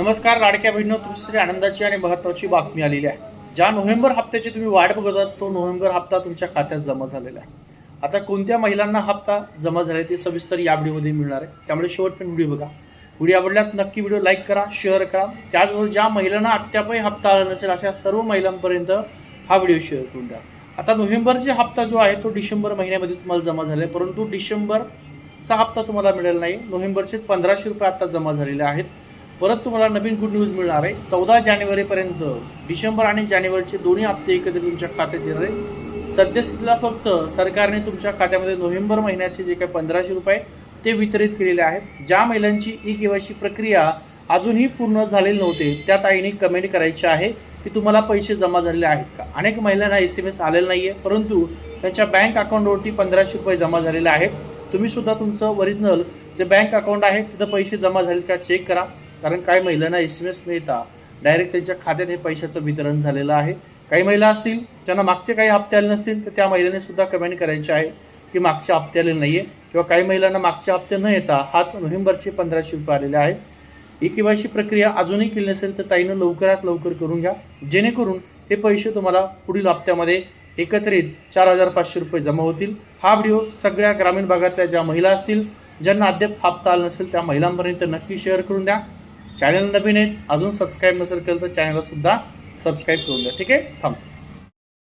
नमस्कार लाडक्या बहिणी तुमच्यासाठी आनंदाची आणि महत्त्वाची बातमी आलेली आहे. ज्या नोव्हेंबर हप्त्याची तुम्ही वाट बघत आहात तो नोव्हेंबर हप्ता तुमच्या खात्यात जमा झालेला आहे. आता कोणत्या महिलांना हप्ता जमा झाला ते सविस्तर या व्हिडिओमध्ये मिळणार आहे. त्यामुळे शेवटपर्यंत व्हिडिओ बघा. व्हिडिओ आवडल्यात नक्की व्हिडिओ लाईक करा शेअर करा. त्याचबरोबर ज्या महिलांना अद्यापही हप्ता आला नसेल अशा सर्व महिलांपर्यंत हा व्हिडिओ शेअर करून द्या. आता नोव्हेंबरचा हप्ता जो आहे तो डिसेंबर महिन्यामध्ये तुम्हाला जमा झाला आहे परंतु डिसेंबरचा हप्ता तुम्हाला मिळेल नाही. नोव्हेंबरचे पंधराशे रुपये आत्ता जमा झालेले आहेत. परत तुम्हाला नवीन गुड न्यूज मिळणार आहे. चौदा जानेवारीपर्यंत डिसेंबर आणि जानेवारीचे दोन्ही हप्ते एकत्र तुमच्या खात्यात येणार आहे सद्यस्थितीला फक्त सरकारने तुमच्या खात्यामध्ये नोव्हेंबर महिन्याचे जे काही पंधराशे रुपये ते वितरित केलेले आहेत. ज्या महिलांची ई केवायसी प्रक्रिया अजूनही पूर्ण झालेली नव्हते त्या ताईने कमेंट करायची आहे की तुम्हाला पैसे जमा झालेले आहेत का? अनेक महिलांना एस एम एस आलेला नाही आहे परंतु त्यांच्या बँक अकाउंटवरती पंधराशे रुपये जमा झालेले आहेत. तुम्ही सुद्धा तुमचं ओरिजिनल जे बँक अकाउंट आहे तिथं पैसे जमा झाले का? चेक करा. कारण काही महिलांना एस एम एस न येता डायरेक्ट त्यांच्या खात्यात हे पैशाचं वितरण झालेलं आहे. काही महिला असतील ज्यांना मागचे काही हप्ते आले नसतील तर त्या महिलांनी सुद्धा कमेंट करायची आहे की मागचे हप्ते आलेले नाही आहे किंवा काही महिलांना मागचे हप्ते न येता हाच नोव्हेंबरचे पंधराशे रुपये आलेले आहेत. ई केवायसी प्रक्रिया अजूनही केली नसेल तर ताईनं लवकरात लवकर करून घ्या. जेणेकरून हे पैसे तुम्हाला पुढील हप्त्यामध्ये एकत्रित चार हजार पाचशे रुपये जमा होतील. हा व्हिडिओ सगळ्या ग्रामीण भागातल्या ज्या महिला असतील ज्यांना अद्याप हप्ता आला नसेल त्या महिलांपर्यंत नक्की शेअर करून द्या. चॅनल नवीन आहे अजून सबस्क्राईब नसेल केलं तर चॅनलसुद्धा सबस्क्राईब करून द्या. ठीक आहे? थांब.